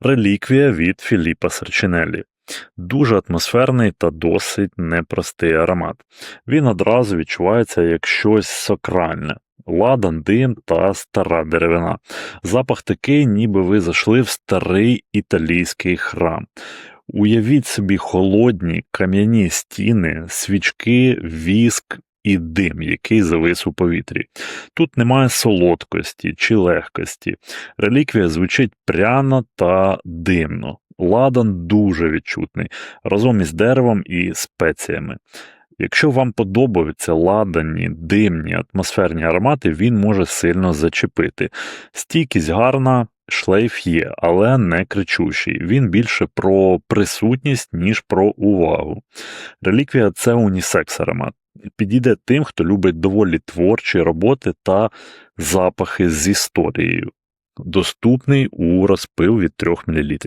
Реліквія від Філіпа Серчинеллі. Дуже атмосферний та досить непростий аромат. Він одразу відчувається як щось сакральне. Ладан, дим та стара деревина. Запах такий, ніби ви зайшли в старий італійський храм. Уявіть собі холодні кам'яні стіни, свічки, віск і дим, який завис у повітрі. Тут немає солодкості чи легкості. Реліквія звучить пряно та димно. Ладан дуже відчутний, разом із деревом і спеціями. Якщо вам подобаються ладані, димні, атмосферні аромати, він може сильно зачепити. Стійкість гарна, шлейф є, але не кричущий. Він більше про присутність, ніж про увагу. Реліквія це унісекс аромат. Підійде тим, хто любить доволі творчі роботи та запахи з історією. Доступний у розпил від 3 мл.